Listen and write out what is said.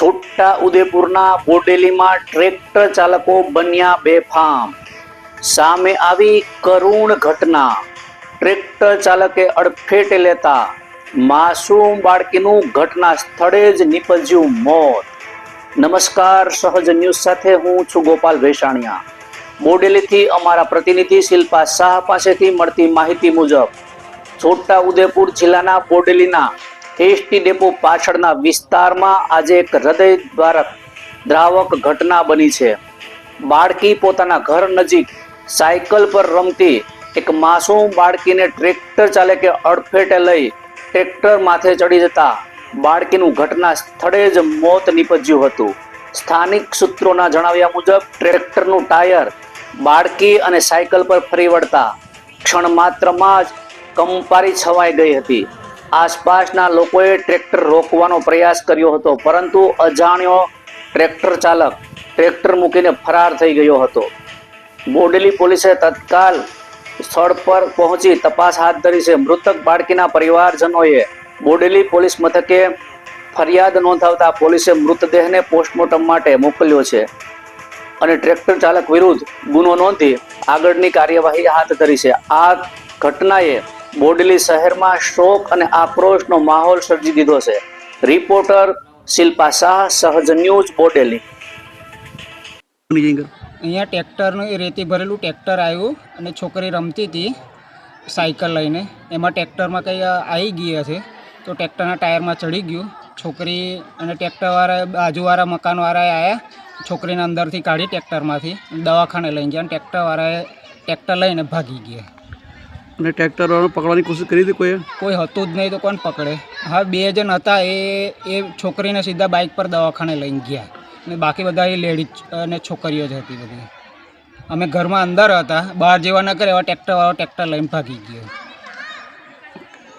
છોટા ઉદેપુરના બોડેલીમાં tractor ચાલકો બન્યા બેફામ. સામે આવી કરુણ ઘટના. ટ્રેક્ટર ચાલકે અડફેટે લેતા. માસૂમ બાળકીનું ઘટના સ્થળે જ નીપજ્યું મોત. નમસ્કાર, સહજ ન્યૂઝ સાથે હું છું ગોપાલ ભેસાણિયા. બોડેલીથી અમારા પ્રતિનિધિ શિલ્પા શાહ પાસેથી મળતી માહિતી મુજબ, છોટા ઉદેપુર જિલ્લાના બોડેલીના એસટી ડેપો પાછળના વિસ્તારમાં આજે એક હૃદય દ્વારક દ્રાવક ઘટના બની છે. બાળકી પોતાના ઘર નજીક સાયકલ પર રમતી એક માસૂમ બાળકીને ટ્રેક્ટર ચાલકે અડફેટે લઈ ટ્રેક્ટર માથે ચડી જતા બાળકીનું ઘટના સ્થળે જ મોત નીપજ્યું હતું. સ્થાનિક સૂત્રોના જણાવ્યા મુજબ, ટ્રેક્ટરનું ટાયર બાળકી અને સાયકલ પર ફરી વળતા ક્ષણ માત્રમાં જ કંપારી છવાઈ ગઈ હતી. આસપાસના લોકોએ ટ્રેક્ટર રોકવાનો પ્રયાસ કર્યો હતો, પરંતુ અજાણ્યો ટ્રેક્ટર ચાલક ટ્રેક્ટર મૂકીને ફરાર થઈ ગયો હતો. બોડેલી પોલીસે તત્કાલ સ્થળ પર પહોંચી તપાસ હાથ ધરી છે. મૃતક બાળકીના પરિવારજનોએ બોડેલી પોલીસ મથકે ફરિયાદ નોંધાવતા પોલીસે મૃતદેહને પોસ્ટમોર્ટમ માટે મોકલ્યો છે અને ટ્રેક્ટર ચાલક વિરુદ્ધ ગુનો નોંધી આગળની કાર્યવાહી હાથ ધરી છે. આ ઘટનાએ બોડેલી શહેરમાં શોક અને આક્રોશનો માહોલ સર્જી દીધો છે. રિપોર્ટર શિલ્પા શાહ, સહજ ન્યૂઝ, બોડેલી. અહીંયા ટ્રેક્ટરનું રેતી ભરેલું ટ્રેક્ટર આવ્યું અને છોકરી રમતી હતી સાયકલ લઈને. એમાં ટ્રેક્ટરમાં કંઈ આવી ગઈ હશે તો ટ્રેક્ટરના ટાયરમાં ચડી ગયું. છોકરી અને ટ્રેક્ટરવાળા, બાજુવાળા મકાનવાળાએ આવ્યા છોકરીને અંદરથી કાઢી ટ્રેક્ટરમાંથી. દવાખાને લઈ ગયા અને ટ્રેક્ટરવાળાએ ટ્રેક્ટર લઈને ભાગી ગયા. અને ટ્રેક્ટરવાળો પકડવાની કોશિશ કરી હતી કોઈએ? કોઈ હતું જ નહીં તો કોણ પકડે? હા, બે જણ હતા, એ એ છોકરીને સીધા બાઇક પર દવાખાને લઈને ગયા. અને બાકી બધા એ લેડીઝ અને છોકરીઓ જ હતી બધી. અમે ઘરમાં અંદર હતા, બહાર જેવા ન કરે એવા ટ્રેક્ટરવાળો ટ્રેક્ટર લઈને ભાગી ગયો.